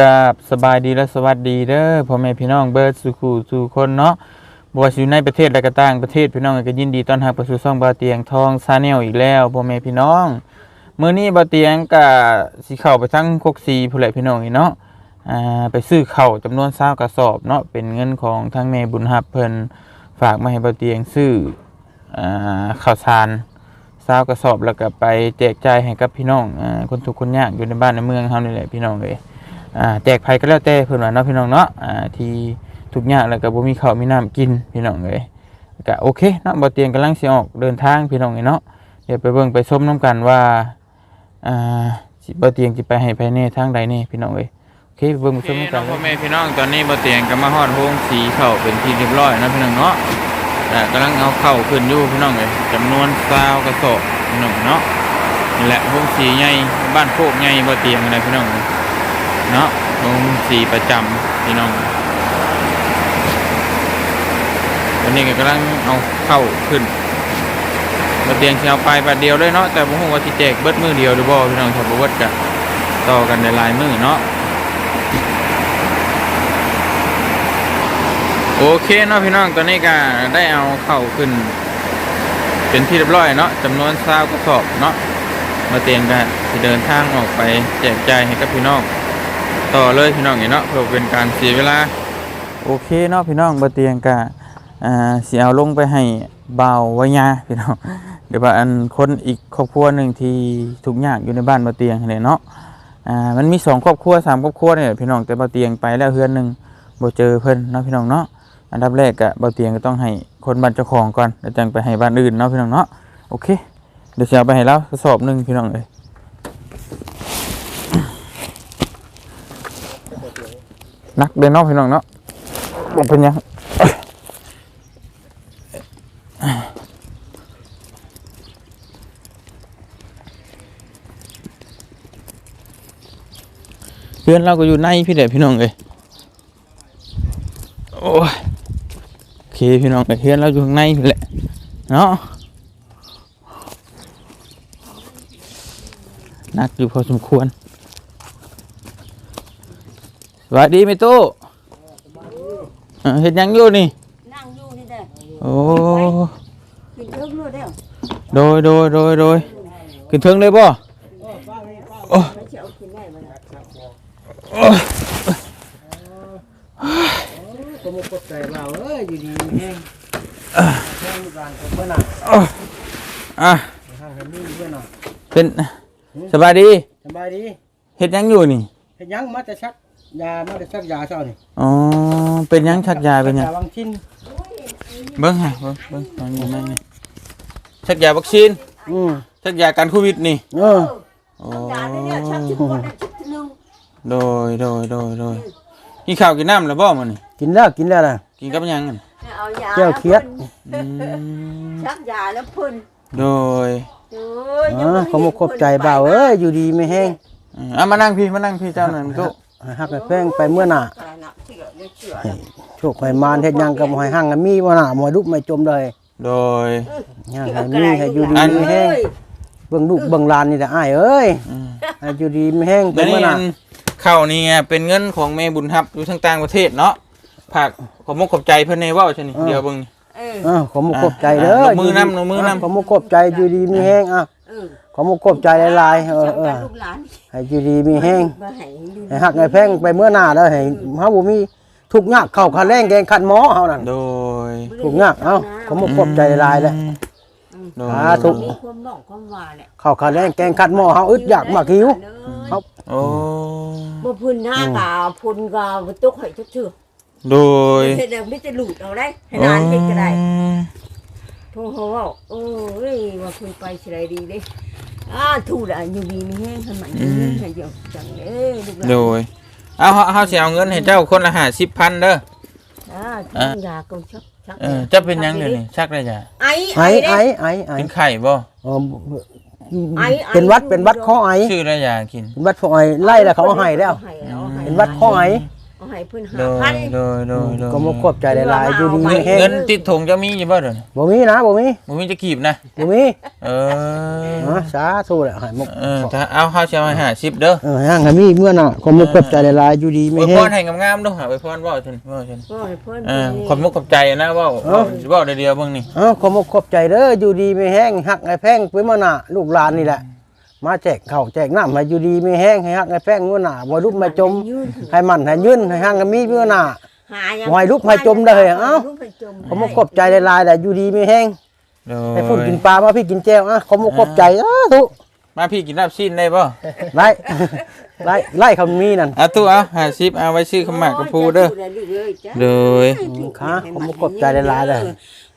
กับสบายดีและสวัสดีเด้อพ่อแม่พี่น้องเบิร์ดสุขูสู่คนเนาะบว่าสิอยู่ในประเทศและก็ต่างประเทศพี่น้องก็ยินดีต้อนรับเข้าสู่ช่องบาเตียงทองซาแนลอีกแล้วพ่อแม่พี่น้องมื้อนี้บาเตียงก็สิเข้าไปทั้งคกซีผู้ใหญ่พี่น้องนี่เนาะอ่าไปซื้อเข้าวจำนวน20กระสอบเนาะเป็นเงินของทางแม่บุญฮับเพิ่นฝากมาให้บาเตียงซื้ออ่าข้าวสารซาวกระสอบแล้วก็ไปแจกจ่ายให้กับพี่น้องอ่าคนทุกคนยากอยู่ในบ้านในเมืองเฮานี่แหละพี่น้องเลย อ่าแจกภัยก็แล้วแต่เพิ่นว่าเนาะพี่น้องเนาะอ่าที่ทุกข์ยากแล้วก็บ่มีข้าวมีน้ำกินพี่น้องเลยก็โอเคเนาะบ่เตียงกำลังสิออกเดินทางพี่น้องเอ้ยเนาะเดี๋ยวไปเบิ่งไปชมน้กันว่าอ่าสิบ่เตียงสิไปให้ภายในทางใดนี่พี่น้องเอ้ยโอเคไปเบิ่งไปชมกันพ่อแม่พี่น้องตอนนี้บ่เตียงก็มาฮอดโรงสีเข้าเป็นที่เรียบร้อยนะพี่น้องเนาะแต่กำลังเอาเข้าขึ้นอยู่พี่น้องเลยจำนวนซาวกระสอบพี่น้องเนาะนี่แหละวงสีใหญ่บ้านโคกใหญ่บ่เตรียมอะไรพี่น้องเลย เนาะวงสีประจำพี่น้องวันนี้ก็กำลังเอาเข้าขึ้นบ่เตียมสิเอาไปบัดเดียวเลยเนาะแต่บ่ฮู้ว่าสิแจกเบิดมือเดียวหรือบ่พี่น้องถ้าบ่เบิดก็ต่อกันในลายมือเนาะโอเคเนาะพี่น้องตอนนี้ก็ได้เอาเข้าขึ้น เป็นที่เรียบร้อยเนาะจำนวนซาวกระสอบเนาะมาเตียมกันจะเดินทางออกไปแจกจ่ายให้กับพี่น้อง ต่อเลยพี่น้องเนาะเพื่อเป็นการเสียเวลา โอเคเนาะพี่น้องมาเตียมกันอ่าสีเอาลงไปให้เบาววายาพี่น้องเดี๋ยวว่าอันคนอีกครอบครัวหนึ่งที่ทุกข์ยากอยู่ในบ้านมาเตียงเนี่ยเนาะอ่ามันมีสองครอบครัวสามครอบครัวเนี่ยพี่น้องแต่มาเตียงไปแล้วเฮือนหนึ่งบ่เจอเพิ่นเนาะพี่น้องเนาะอันดับแรกกะบาเตียงก็ต้องให้คนบ้านเจ้าของก่อนแล้วจังไปให้บ้านอื่นเนาะพี่น้องเนาะโอเคเดี๋ยวจะเอาไปให้แล้วกระสอบหนึ่งพี่น้องเลย นักเดินนาะพี่น้องเนาะบอกเป็นยังเพื่อนเราก็อยู่ในพี่เด็พี่น้องเลยโอ้ยโอเคพี่น้องเพื่อนเราอยู่ข้างในนี่แหละเนาะนักอยู่พอสมควร สวัสดีมิตู้เอ่อเห็นยังอยู่นี่ นั่งอยู่นี่เด้อโอ้ขึ้นเทิงนู่นเด้อโดยโดยโดยโดยขึ้นเทิงเลยป่ะโอ้ไม่ใช่เอาขึ้นได้บ่ล่ะก็มุกกดใจเราเอ้ยอยู่ดีแห้งแห้งร้านกับเพื่อนน่ะอะห่างกันนี่เพื่อนน่ะเป็นสบายดีสบายดีเห็นยังอยู่นี่เฮ็ดหยังมาแต่ชัก ยามาแต่ชักยาเช้านี่อ๋อ เป็นยังชักยาเป็นยัง ยาบางชิ้นเบิ้งฮะเบิ้งเบิ้งตอนนี้แม่งนี่ชักยาวัคซีนอืมชักยาการโควิดนี่เออโอ้ยาเนี่ยชักชิบคนได้ชิบนึงโดยโดยโดยโดยกินข้าวกินน้ำแล้วบ่มันนี่กินแล้วกินแล้วน่ะกินกับหยังกันเอายาแก้วเครียดอืมชักยาแล้วพุ่นโดยโอ้ยอ๋อก็มุกกดใจเบาเอ้ยอยู่ดีไม่แห้งอืมเอามานั่งพี่มานั่งพี่เจ้าหน่อยมันก็ ให้หักให้แป้งไปเมื่อหน่ะตายน่ะเชื่อเลยเชื่อโชคให้มารเฮ็ดหยังก็บ่ให้ห่างกันมีบ่น่ะบ่ให้ลุกไม่จมเลยโดยย่างให้มีให้อยู่ดีอันไม่แห้งเบิ่งลูกเบิ่งหลานนี่แหละอ้ายเอ้ยอืมให้อยู่ดีไม่แห้งไปแล้วเมื่นี่อหน่ะอันข้าวนี่ไงเป็นเงินของแม่บุญทับอยู่ทั้งต่างประเทศเนาะผักขอบมกขอบใจเพิ่นในเว่าชนี่เดี๋ยวเบิ่ง เออ อ้าวขอมุกกบใจเด้ออะลงมือนำลงมือนำขอมุกกบใจอยู่ดีมีแห้งอะเออ ขอมุกกบใจหลายๆเออเออลูกหลานให้อยู่ดีมีแห้งมาให้อยู่ให้หักให้แพงไปเมื่อหน้าแล้วให้เฮาบ่มีทุกข์ยากเข้าคันแรงแกงคันหมอเฮานั่นโดยทุกข์ยากเอ้าขอมุกกบใจหลายเลยโดยสาธุมีความน้องความว่าแหละเข้าคันแรงแกงคันหมอเฮาอึดอยากมากหิวเขาโอ้บ่พุ่นหน้ากาพุ่นกาบ่ตกให้จักเทื่อโดยเฮ็ดแล้วมีแต่หลุดเอาได้ให้นานเฮ็ดก็ได้อืมโทรเขาว่าโอ้ยว่าคุณไปสิไรดีเด้ อ่าถูกละอยู่ดีมีแห้งให้มันมีเงินให้เยอะจังเลยลูกหลานโดยเอาเฮาเฮาสิเอาเงินให้เจ้าคนละ50,000เด้ออ่ากินยาก็ชักชักเออจะเป็นหยังเดี๋ยวนี้ชักได้จ้ะไอไอ้ไอ้เด้ไอ้ไอ้เป็นไข่บ่เออเป็นวัดเป็นวัดข้อไอชื่อได้ยากิน เป็นวัดข้อไอไล่แล้วเขาเอาให้แล้วอาให้เอาให้เป็นวัดข้อไอ เอาให้ให้เพิ่นหาโดยพันโดยโดยโดยก็มาขอบใจหลายๆอยู่ดีมีแฮเงิงนติดถุงจะมีอยู่บ่เด้อบ่มีนะบ่มีบ่มีจะกีบนะ บ่มีเออฮะสาธุแหละให้มกเออถ้าเอาเฮาสิเอาให้50เด้อเออห่างให้มีเมื่อน่ะก็มาขอบใจหลายๆอยู่ดีอมีวยแฮพรงให้งามๆเด้อหาอวยพรเว้าซั่นเว้าซั่นก็ให้เพิ่นเออขอบมุกขอบใจนะเว้าเว้าเว้าเดียวๆเบิ่งนี่ เอ้าขอมกขอบใจเด้ออยู่ดีมีแฮงฮักไอ้แพงไปเมื่อน่ะลูกหลานนี่แหละ มาแจกข้าวแจกน้ำให้อยู่ดีมีแฮงให้ฮักไอ้แพงเมื่อน่ะบ่ลุกมาจมยืนให้มันให้ยืนให้ห่างให้มีเมื่อน่ะหายังไว้ลูกให้จมเลยเอ้าลูกให้จมขอมกขอบใจหลายๆแหละอยู่ดีมีแฮงโดให้พุ่นยกินปลามาพี่กินแจ่วอะขอมกขอบใจอ้าทุมาพี่กินลาบซีนได้บ่ไล่ไล่ไล่คำมีนั่นอะตู้เอา50เอาไว้ซื้อขาวหมากกับปูเด้อ โดย ค่ะขอมกขอบใจหลายๆเลย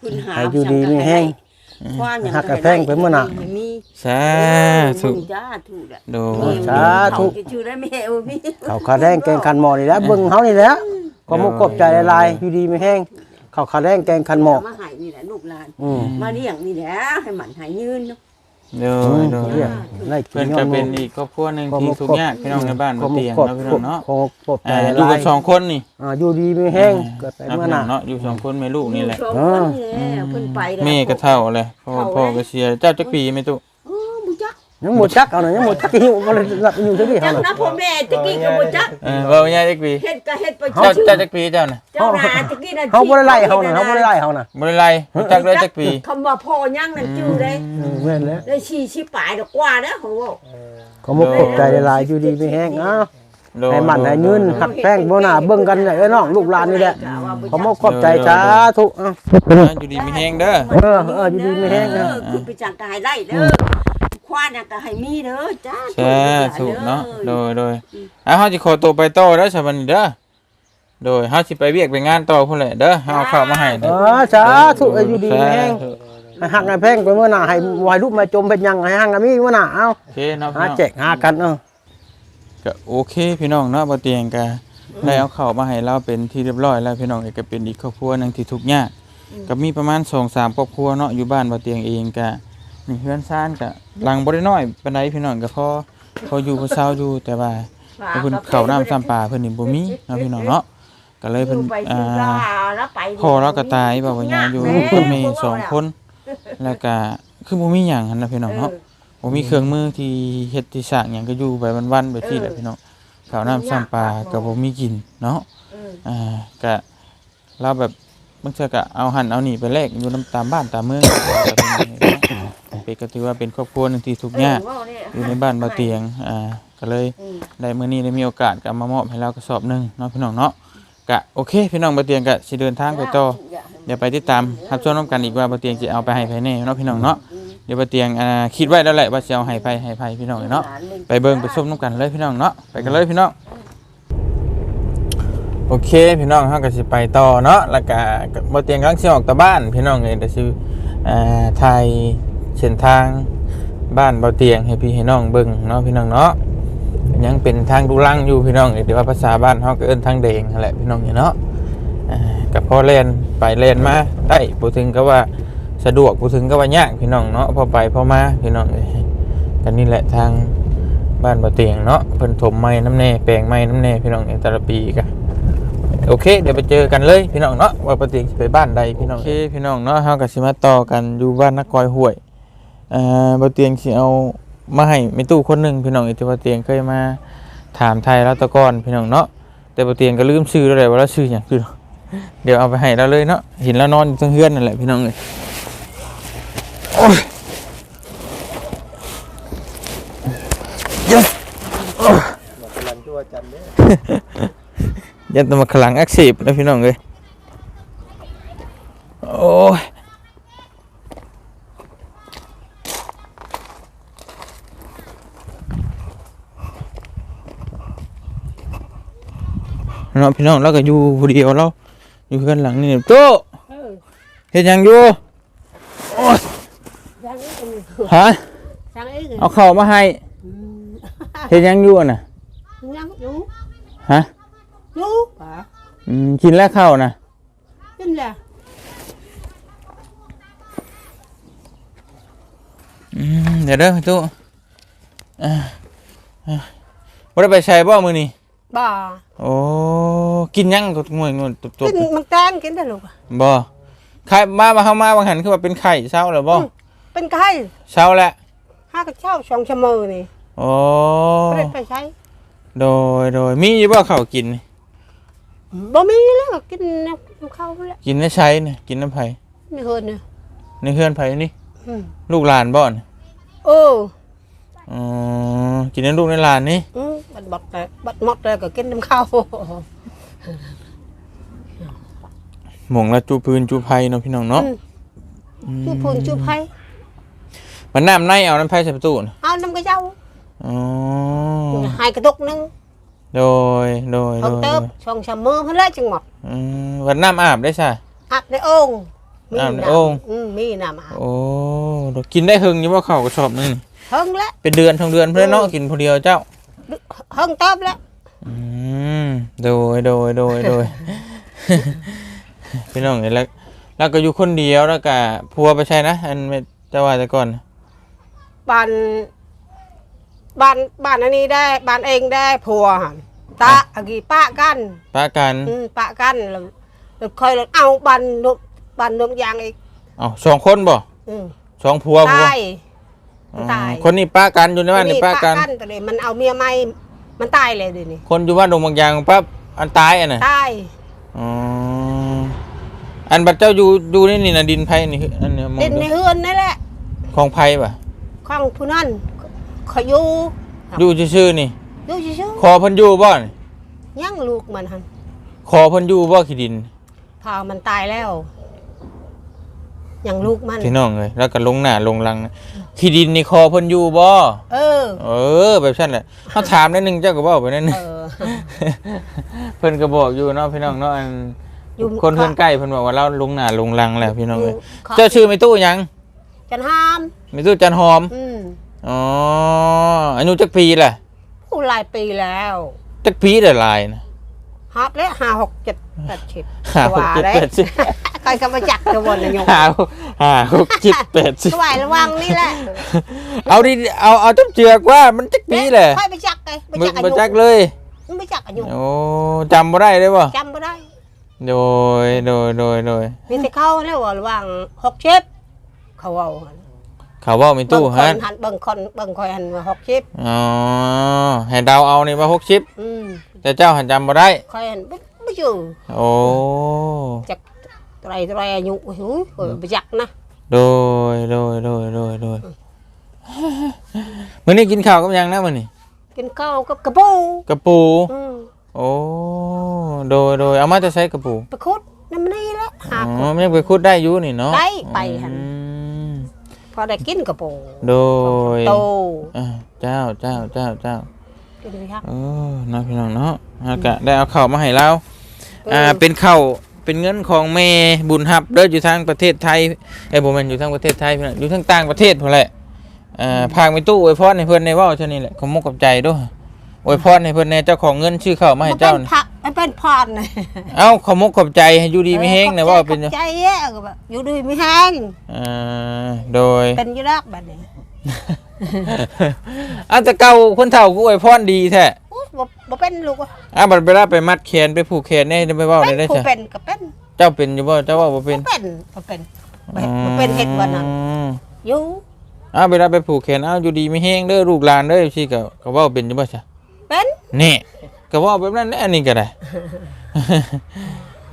คุณหาให้อยู่ดีมีแห้ง ควานอย่างหักกระแพงไปเมื่อน่ะให้มีสาธุจ้าถูกอะโดยสาธุ จะชื่อได้ไหมเออมีเขาขาแดงแกงคันหมอนี่แหละเบิ่งเฮานี่แหละขอมกขอบใจหลายๆอยู่ดีมีแฮงเขาขาแดงแกงคันหมอมาใหายนี่แหละลูกหลาน อืม มาเลี้ยงนี่แหละให้มันหายยืนเนาะ โดอืยมโดยเรียกไล่กิเพื่อนนก็ยอมเป็นอีกครอบครัวหนึงที่ทุกข์ยากพี่น้องในบ้านขอบ่มกเตียงขอบเนาะพี่น้องเนาะขอมกขอบใจอ่าหอยู่ลากัยนสองคนนี่ๆอ่าอยู่ดีมีแฮงเกิดไปนะเมื่อพี่น้น่ะองเนาะอยู่สองคนแม่ลูกนี่แหละ สองคนนี่แหละเพิ่นไปแล้ว แม่ก็เท่าเลยพ่อพ่อก็เสียเจ้าจักปีแม่ตุเออบุจัก ยังหมดจักเอาหน่อยยังหมดจักหิวบ่ได้รับอยู่จักนี่จัเฮากน่ะนะพ่อแม่ตะกี้ก็บุจักเออเว้าย่าจักปีเฮ็ดก็เฮ็ดไปเจ้าชื่อเจ้าจักปีเจ้าน่ะเจ้านาตะกี้น่ะเฮาบ่ได้ไล่เฮาน่ะเฮาบ่ได้ไล่เฮาน่ะบ่ได้ไล่รู้จักเลยจักปีคำว่าพ่อย่างนั่นจื้อได้เออแม่นแล้วได้ชี้ชี้ปลายดอกกว่าเด้อของว่าขอมกขอบใจหลายๆอยู่ดีมีแฮงเอ้าโดยให้มันให้ยืนหักแป้งบ่น่าเบิ่งกันเอ้ยน้องลูกหลานนี่แหละขอมกขอบใจสาธุเอ้านะอยู่ดีมีแฮงเด้อ เออเอออยู่ดีมีแฮงเด้นะอคือไปจังกายไล่เด้อ ควานน่ะก็ให้มีเด้อจ้าใช่ถูกเนาะโดยโดยอะเฮาสิขอตัวไปต่อเด้อสวัสดีเด้อโดยเฮาสิไปเวียกไปงานต่อพุ่นแหละเด้อเฮาเอาข้าวมาให้เอเด้ออสาธุเอ้ยอยู่ดีมีแฮงให้หักให้แป้งไปเมื่อน่ะให้วายลูกมาจมเป็นหยังให้หักให้มีเมื่อน่ะเอ้าโอเคเนาะพี่หาน้องแจกหากันเออก็โอเคพี่น้องเนาะบ่เตียงก็ได้เอาข้าวมาให้เราเป็นที่เรียบร้อยแล้วพี่น้องก็เป็นอีกครอบครัวหนึงที่ทุกข์ยากก็มีประมาณ2-3ครอบครัวเนาะอยู่บ้านบ่เตียงเองก็ มีเฮือนซ่านก็หลังบ่ได้น้อยปานใดพี่น้องก็พอพออยู่พอเช้าอยู่แต่ว่าเพิ่นเข้าน้ำซ้ำปลาเพิ่นนี่บ่มีเนาะพี่น้องเนาะก็เลยเพิ่นอ่าพ่อเราก็ตายแบบว่ายังอยู่กับแม่สองคน แล้วก็คือบ่มีหยังหั่นนะพี่น้องเนาะบ่มีเครื่องมือที่เฮ็ดที่สร้างหยังก็อยู่ไปวันๆไปที่แหละพี่น้องข้าวน้ำซ้ำปลาก็บ่มีกินเนาะอ่าก็เราแบบบางเทื่อก็เอาหั่นเอานี่ไปแลกอยู่นํตามบ้านตามเมือง เป็นก็ถือว่าเป็นครอบครัวหนึงที่ทุกข์ยากอยู่ในบ้านบ่เตียงอ่าก็เลยได้มื้อนี้ได้มีโอกาสก็เอามามอบให้เรากระสอบหนึงเนาะพี่น้องเนาะก็โอเค พี่น้องบ่เตียงก็สิเดินทางไปต่อเดี๋ยวไปติดตามรับชมน้ำกันอีกว่าบะเตียงจะเอาไปให้ไผแน่เนาะพี่น้องเนาะเดี๋ยวบะเตียงอ่าคิดไว้แล้วแหละว่าจะเอาให้ไผให้ไผพี่น้องเนาะไปเบิ่งไปชมน้ำกันเลยพี่น้องเนาะไปกันเลยพี่น้องโอเคพี่น้องเฮาก็สิไปต่อเนาะแล้วก็บะเตียงกำลังสิออกตะบ้าน พี่น้องเอ้ยเดี๋ยวสิอ่าถ่าย เส้นทางบ้านเบะเตียงให้พี่ให้น้องเบิ่งเนาะพี่น้องเนาะยังเป็นทางดูลังอยู่พี่น้องเดี๋ยวว่าภาษาบ้านเฮาก็เอิ้นทางแดงนั่นแหละพี่น้องเนาะกับพ่อเล่นไปเล่นมาได้ผู้ถึงก็ว่าสะดวกผู้ถึงก็ว่ายากพี่น้องเนาะพอไปพอมาพี่น้องเอ้ยกันนี่แหละทางบ้านบ่เตียงเนาะเพิ่นถมไม้น้ำแน่แปลงไม้น้ำแน่พี่น้องแต่ละปีก็โอเค เดี๋ยวไปเจอกันเลยพี่น้องเนาะว่าบ่เตียงสิไปบ้านใดพี่น้องโอเคพี่น้องเนาะเฮาก็สิมาต่อกันอยู่บ้านนักกอยห้วย อ่าบ่เตียงสิเอามาให้แม่ตู้คนหนึงพี่น้องเอ้ยที่บ่เตียงเคยมาถามไทยแล้วแตะก่อนพี่น้องเนาะแต่บ่เตียงก็ลืมชื่อแล้วแหละว่าเราชื่อหยังคือเดี๋ยวเอาไปให้เราเลยเนาะเห็นแล้วนอนอยู่ทั้งเฮือนนั่นแหละพี่น้องเลยโอ้ย yes ยันตัวมาขลังอักเสบนะพี่น้องเลยโอ้ย เนาะพี่น้องเราก็อยู่ผู้เดียวเราอยู่เพื่อนหลังนี่โตะเห็นยังอยู่โอ้ยฮะสั่งเองเอาเข้าวมาให้เห็นยังอยู่อะน่ะยังอยู่ฮะอยู่ป่ะอืมกินแล้วข้าวนะกินแล้วอืมเดี๋ยวเด้อตู้อ่าอ่าบ่ได้ไปใช้บ่มื้อนี้ บ่โอ้กินหยังก็งวยงวยตบกินมังแตงกินได้ลูกๆบ่ไข่มามาเฮามาบางหันคือว่าเป็นไข่เช้าแล้วบ่อืมเป็นไข้เช้าแล้วห้ากระเช้าสองชั่วโมงนี่โอ้บ่ได้ไปใช้โดยโดยมีอยู่บ่ข้าวกินนี่บ่มีแล้วก็กินน้ำข้าวไปแล้วกินได้ใช้นี่กินน้ำไผนี่เฮินเนี่ยในเฮือนไผนี่อืมลูกหลานบ่นี่โอ้อ๋ อกินในลูกในหลานนี่อืมบัดบัดแต่บัดหมดเลยก็กินน้ำข้าวหม่องละจูพื้นจูไผเนาะพี่น้องเนาะอืมชูพูนชูไผ่มันน้ำในเอาน้ำไผใส่ประตูน่ะเอาน้ำกระเจ้าอ๋อให้กระตุกหนึงโดยโดยเอาโดยเติบสองชั่วโมงเพิ่นละจังหมดอืมวันน้ำอาบได้ใช่อาบในโอ่งมีอาบในโอ่ง อืมมีน้ำอาบโอ้กินได้หึงอยู่ว่าข้าวกระสอบนึงนี่ เฮิงแล้วเป็นเดือนทองเดือนเพื่อนเนาะกินผู้เดียวเจ้าเฮิงเติบแล้วอืมโดยโดยโดยโดยพี่น้องเห็นแล้วแล้วก็อยู่คนเดียวแล้วก็พัวไปใช่นะอันไม่จะว่าแต่ก่อนบ้านบ้านบ้านอันนี้ได้บ้านเองได้ผัวหั่นตาอากีป้ากันป้ากันอืมป้ากันแล้วแล้วค่อยเอาบ้านนมบ้านนมยางอีกเอ้าสองคนบ่อืมสองผัวผัว ตายอ๋อตายคนนี้ป้ากันอยู่ในบ้านนี่ป้ากันตอนนี้มันเอาเมียใหม่มันตายเลยเดี๋ยวนี้คนอยู่บ้านดงบางยางปั๊บอันตายอะน่ะตายอ๋ออันบัดเจ้าอยู่อยู่นี่นี่นะดินไผ่นี่คืออันเนี้ยมองเด่นในดูเฮือนนั่นแหละของไผ่ป่ะของผู้นั้นขอยอยู่อยู่ชื่อๆนี่อยู่ชื่อคอเพิ่นอยู่บ่นี่ๆยังลูกมันหันคอเพิ่นอยู่บ่ขี้ดินพามันตายแล้วยังลูกมันพี่น้องเอ้ยแล้วก็ลงหน้าลงหลัง ขี้ดินนี่คอเพิ่นอยู่บ่เออ เออ แบบนั้นแหละเฮาถามนิดนึงเจ้าก็เว้าไปนิดนึงเออ เพิ่นก็บอกอยู่เนาะพี่น้องเนาะอันอยู่ คนเพิ่นใกล้เพิ่นบอกว่าเราลงหน้าลงหลังแล้วพี่น้องเอ้ยเขาเจ้าชื่อไม่ตู้หยังจันห้ามไม่ตู้จันหอมอืมอ๋ออายุจักปีล่ะผู้หลายปีแล้วจักปีได้หลายนะ ฮับแล้วห้าหกเจ็ดแปดสิบห้าหกเจ็ดแปดสิบใครก็มาจักกระวนนะโยมห้าห้าหกเจ็ดแปดสิบสวายระวังนี่แหละเอาดิเอาเอาจับเจือกว่ามันจักปีแหละค่อยไปจักไงไปมึจักอามายุจักเลยไม่จักอายุโอ้จำบ่ได้เลยบ่จำไม่ได้โดยโดยโดยโดยมีแต่เข้าแล้วว่าระวังหกชิปเขาเอาหั่นเขาเว่ามีตู้เบิ่งคฮะนหันเบิ่งคนเบิ่งคอยหันว่าหกชิปอ๋อให้เดาเอานี่ว่าหกชิปอืมแต่เจ้าหันจำบ่ได้คอยหันไม่ไม่อยู่โอ้จัก ไรไรอายุโอ้โหข้อยไปจักนะโดยโดยโดยโดยโดยมื้อนี้กินข้าวกับหยังนะมื้อนี้กินข้าวกับกระปูกระปูอืมโอ้โดยโดยเอามาจะใช้กระปูไปคุดน้ำนี่แหละหาอ๋อมันยังไปคุดได้อยู่นี่เนาะได้ไปหั่นอืมพอได้กินกระปูโดยโตอ่าเจ้าเจ้าเจ้าเจ้ากินไปครับเออน้องพี่น้องเนาะฮะกะได้เอาข้าวมาให้เราอ่าเป็นข้าว เป็นเงินของแม่บุญฮับเด้ออยู่ทางประเทศไทยเอ้ยบ่แม่นอยู่ทางประเทศไทยพี่น้องอยู่ทางต่างประเทศพุ่นแหละอ่าพากไปตู้อวยพรให้เพิ่นในเว้าเท่านี้แหละขอมกกับใจเด้วยอวยพรให้เพิ่นในเจ้าของเงินชื่อข้าวมาให้เจ้ามันนี่เป็นผักมันเป็นพรนะเอ้าขอมกขอบใจให้อยู่ดีมีแฮงนะว่าเป็นขอบใจแย่ก็แบบอยู่ดีไม่แห้งอ่าโดยเป็นอยุรักแบบนี้อันแต่เก่าคนเฒ่ากูอวยพรดีแท้อุ๊ย บ่บ่เป็นลูกว่ะอะบัดเวลาไปมัดแขนไปผูกแขนนี่ได้ไปเว้าได้เป็นได้ผู้จ้ะเป็นก็เป็นเจ้าเป็นอยู่บ่เจ้าว่าบ่เป็นบ่เป็นบ่เป็นบ่เป็นเฮ็ดวันนั้นอืมอยู่อ้าวเวลาไปผูกแขนอ้าวอยู่ดีไม่แห้งเด้อลูกหลานเด้อสิก็ก็เว้าเป็นอยู่บ่จ้ะเป็นนี่ก็เว้าแบบนั้นแหละอันนี้ก็ได้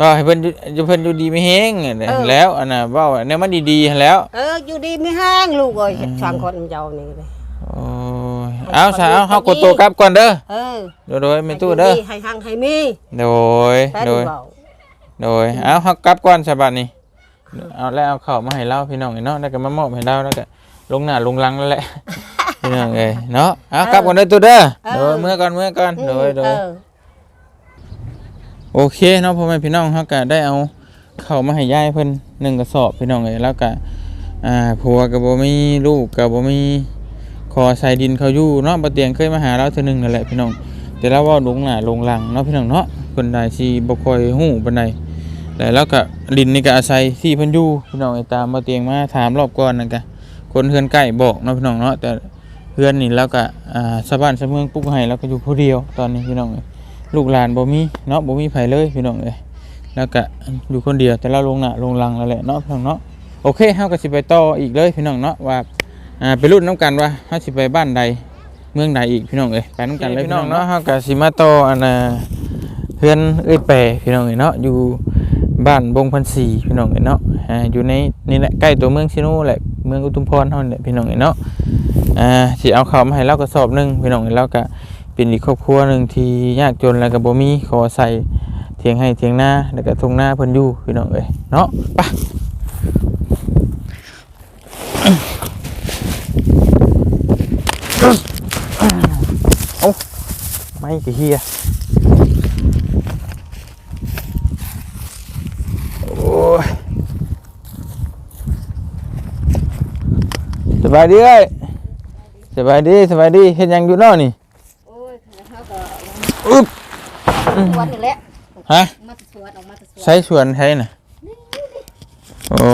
ว่าให้เพิ่นอยู่อยู่เพิ่นอยู่ดีไม่แห้งแล้วอันน่ะเว้าแนวมันดีๆแล้ว เอออยู่ดีไม่แห้งลูกเอ้ยสองคนมันเจ้านี่เลยโอ้ย เอาซะเอาเฮากดตัวกลับก่อนเด้อเออโดยโดยไม่ตู้เด้อให้ให้หังให้มีโดยเป็นโดยเว้าโดยเอาเฮากลับก่อนฉบับนี้เอาแล้วเอาข้าวมาให้เราพี่น้องเนาะแล้วก็มามอบให้เราแล้วก็ลงหน้าลงหลังนั่นแหละพี่น้องเอ้ยเนาะเอากลับก่อนเด้อตู้เด้อโดยเมื่อก่อนเมื่อก่อนโดยโดยเออโอเคเนาะพ่อแม่พี่น้องเฮาก็ได้เอาเข้าวมาให้ยายเพิ่นหนึ่งกระสอบพี่น้องเอ้ยแล้วก็อ่าผัวก็บ่มีลูกก็บ่มี ขอใส่ดินเขาอยู่เนาะบ่เตียงเคยมาหาเราเทื่อหนึงนั่นแหละพี่น้อง แต่เราว้าลงหน้าลงหลังเนาะพี่น้องเนาะเพิ่นได้สิบ่ค่อยฮู้ปานใดแต่แล้วก็ดินนี่ก็อาศัยที่เพิ่นอยู่พี่น้องไอ้ตามบ่เตียงมาถามรอบก่อนนั่นก็คนเฮือนใกล้บอกเนาะพี่น้องเนาะแต่เฮือนนี่แล้วก็อ่าชาวบ้านชาวเมืองปลูกให้แล้วก็อยู่ผู้เดียวตอนนี้พี่น้องลูกหลานบ่มีเนาะบ่มีไผเลยพี่น้องเอ้ยแล้วก็อยู่คนเดียวแต่เราลงหน้าลงหลังแล้วแหละเนาะพี่น้องเนาะโอเคเฮาก็สิไปต่ออีกเลยพี่น้องเนาะว่า อ่าไปรุ่นน้ำกันว่าเฮาสิไปบ้านใดเมืองใดอีกพี่น้องเอ้ยไปน้ำกันเลยพี่น้องเนาะเฮาก็สิมาต่ออันน่ะเพื่อนเอ้ยแปรพี่น้องเอ้ยเนาะอยู่บ้านบงพันศรีพี่น้องเอ้ยเนาะอ่าอยู่ในนี่แหละใกล้ตัวเมืองชิโนแหละเมืองอุทุมพรเฮานี่แหละพี่น้องเอ้ยเนาะอ่าสิเอาข้าวมาให้เรากระสอบหนึงพี่น้องเอ้ยแล้วก็เป็นอีกครอบครัวหนึ่งที่ยากจนแล้วก็บ่มีขอใส่เถียงให้เถียงหน้าแล้วก็ทุ่งหน้าเพิ่นอยู่พี่น้องเอ้ยเนาะไปเอา ไม่ก็เฮียโอ้ยสบายดีเอ้ยสบายดีสบายดีเฮ็ดหยังอยู่เนาะนี่โอ้ยเขาก็อึ๊บสวนนี่แหละฮะมาสวนออกมาสวนใช้สวนใช้น่ะโอ้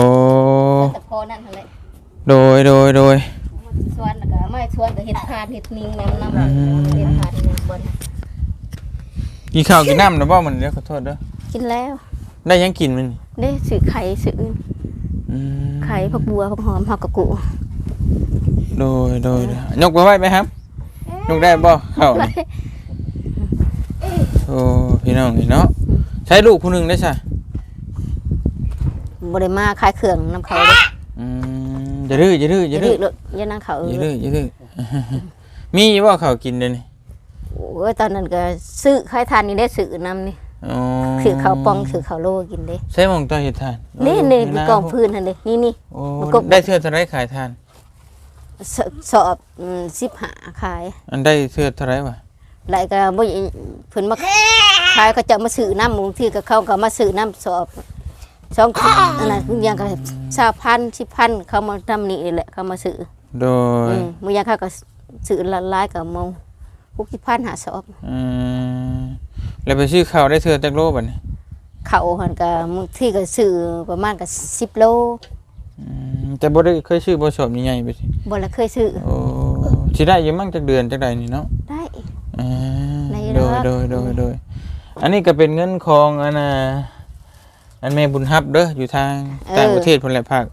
แต่พอนั่นนั่นแหละโดยโดยโดยสวนแล้วก็ไม่สวนก็เฮ็ดทานเฮ็ดนิ่งน้ำน้ำเฮ็ดทานนี่บน กินข้าวกินน้ำนะบ่มันเดี๋ยวขอโทษเด้อกินแล้ว ได้หยังกินมันได้ซื้อไข่ซื้ออืมไข่ผักบัวผักหอมผักกะกุโดยโดยโดยยกไปไว้ไหมครับ ยกได้บ่ข้าวนี่โอ้พี่น้องนี่เนาะใช้ลูกผู้หนึงได้ซะบ่ได้มาขายเครื่องน้ำเขาเด้อืมอย่าดื้ออย่าดื้อออย่าย่าดื้ดื้ออเลยอย่านั่งเขาเออย่าอดื้ออย่าดื้อมีบ่ข้าวกินเด้นี่โอ้ยตอนนั้นก็ซื้อขายทานนี่ได้ซื้อน้ำนี่อ๋อซื้อข้าวปองซื้อข้าวโลกินเด้ใช้หมองต่อเฮ็ดทานนี่นี่ใกองพื้นหั่นเด้นี่นี่ โอ้มันก็ ได้เทื่อเท่าไรขายทาน สสอบสิบหาขายอันได้เทื่อเท่าไรวะหลายก็บ่เพิ่นมาขายก็จะมาซื้อน้ำบางทีก็เขาก็มาซื้อน้ำสอบสองอันนั้นบางอย่างก็สามพันสิบพันเขามาทำนี่นี่แหละเขามาซื้อโดย อืมบางอย่างเขาก็ซื้อละลายกับมงห กสิบพันหาสอบอืมแล้วไปซื้อข้าวได้เทื่อจักโลบัดนี้เขาหันก็บางทีก็ซื้อประมาณก็สิบโลอืมแต่บ่ได้เคยซื้อบ่สอบใหญ่ๆไปสิบ่ละเคยซื้อโอ้สิได้อยู่มั่งจักเดือนจักใดนี่เนาะได้อ่าได้อยู่โดยเนาะโดยโดยโดยอันนี้ก็เป็นเงินของอันน่ะอันแม่บุญฮับเด้ออยู่ทางต่างประเทศพุ่นแหละภาค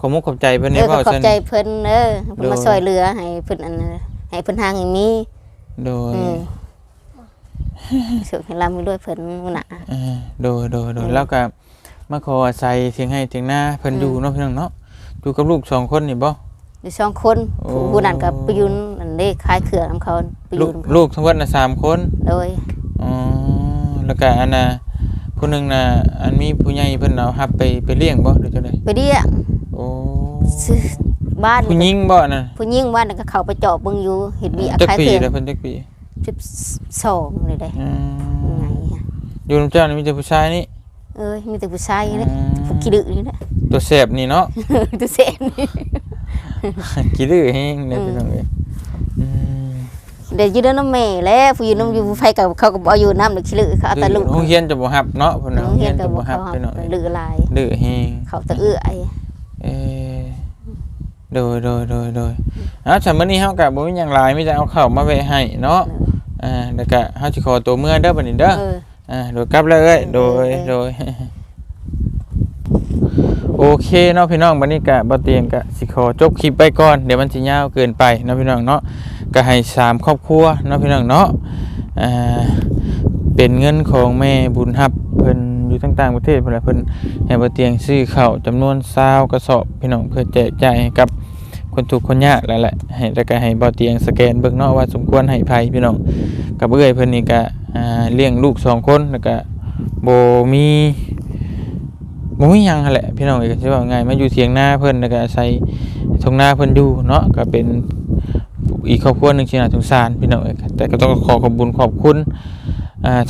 ขอมุกขอบใจเพิ่นเอได้อก็เว้าขอบซั่นใจเพิ่นเออเพิ่นมาโดยช่วยเหลือให้เพิ่นอันนั้นให้เพิ่นหางให้มี โดยอืมสุขให้ร่ำด้วยเพิ่นมื้อหน้าอ่าโดยโดยโดยอืม แล้วก็มาขออาศัยเถียงให้เถียงหน้าเพิ่นอยู่เนาะพี่น้องเนาะอยู่กับลูกสองคนนี่บ่ อยู่สองคนโอ้ ผู้ผู้นั้นก็ไปอยืนอันนี้ขายเครื่องนํเขาไปอลูยืกนลูกทั้งหมดน่ะสามคนโดยอ๋อแล้วก็อันน่ะผู้หนึงน่ะอันมีผู้ใหญ่เพิ่นเอารับไปไปเลี้ยงบ่หรือจังไดไปเรียกโอ้ซื้อ บ้านผู้หญิงบ่นั่นผู้หญิงบ้านนั้นก็เข้าไปเจาะเบิ่งอยู่เห็นเบียจักขายปีเครื่องแล้วเพิ่นจักปี12นี่ได้อืไงมฮะอยู่นํเจ้านี่มีแต่ผู้ชายนี่เอ้ยมีแต่ผู้ชายนี่แหละอืมผู้ขี้ดื้อนี่แหละตัวแสบนี่เนาะตัวเสนนี่ขี้ดื้อแฮงเนี่ยพี่น้องเอ้ยอืมเดี๋ยวอยู่เด้อน้ำแม่แล้วผู้อยู่น้ำอยู่ไฟกับเขาก็บ่เอาอยู่น้ำหรือขี้ดื้อเขาเอาแต่ลูกโรงเรียนจะบ่รับเนาะเพิ่นน่ะโรงเฮีเรียยนนก็จะบ่บ่รับเขาพี่น้องเอ้ยดื้อหลายดื้อแฮงเขาตะเอื้อไอเออ โดยโดยโดยโดยเอาฉันมื้อนี้เฮาก็บ่มีหยังหลายมีแต่เอาข้าวมาไว้ให้เนาะอ่าแล้วก็เฮาสิขอตัวเมื่อเด้อบัดนี้เด้อเอออ่าโดยกลับเลยเอ้ยโดยเออโดยโอเคเนาะพี่น้องบันนี้กะบ่เตียงกะสิขอจบคลิปไปก่อนเดี๋ยวมันสิยาวเกินไปเนาะพี่น้องเนาะก็ให้สามครอบครัวเนาะพี่น้องเนาะอ่าเป็นเงินของแม่บุญฮับเพิ่นอยู่ต่างๆประเทศเพิ่นแหละเพิ่นให้บ่เตียงซื้อข้าวจำนวน20กระสอบพี่น้องเพื่อแจกจ่ายให้กับ คนทุกคนยากแล้วแหละให้แล้วก็ให้บ่เตียงสแกนเบิ่งเนาะว่าสมควรให้ไผพี่น้องกับเอื้อยเพิ่นนี่ก็อ่าเลี้ยงลูกสองคนแล้วก็บ่มีบ่มีหยังหั้นแหละพี่น้องเอ้ยก็สิว่าง่ายมาอยู่เถียงนาเพิ่นแล้วก็อาศัยทงนาเพิ่นอยู่เนาะก็เป็นอีกครอบครัวหนึงที่น่าสงสารพี่น้องเอ้ยแต่ก็ต้องขอขอบคุญขอบคุณ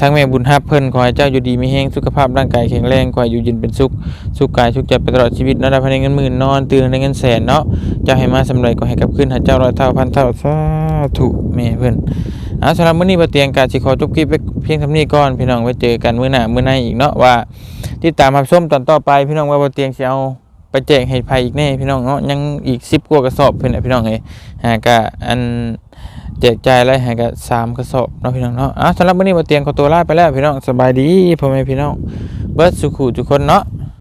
ทางแม่บุญฮับเพิ่นขอให้เจ้าอยู่ดีมีแรงสุขภาพร่างกายแข็งแรงขอให้อยู่เย็นเป็นสุขสุขกายสุขใจไปตลอดชีวิตนาะได้ภายในเงินหมื่นนอนตื่นในเงินแสนเนาะเจ้าให้มาสำเร็จก็ให้กลับคืนหาเจ้าร้อยเท่าพันเท่าสาธุแม่เพิ่นเอาสำหรับมื้อนี้บ่เตียงกาสิขอจบคลิปไปเพียงเท่านี้ก่อนพี่น้องไว้เจอกันมื้อหน้ามื้อในอีกเนาะว่าติดตามรับชมตอนต่อไปพี่น้องว่าบ่เตียงสิเอาไปแจกให้ไผอีกแน่พี่น้องเนาะยังอีก10กว่ากระสอบเพิ่นน่ะพี่น้องเอ้ยหาก็อัน แจกจ่ายอะไรให้กับสามกระสอบเนาะพี่น้องเนาะอะสำหรับมื้อนี้บ่เตียงขอตัวลาไปแล้วพี่น้องสบายดีพ่อแม่พี่น้องเบิดสุขุทุกคนเนาะ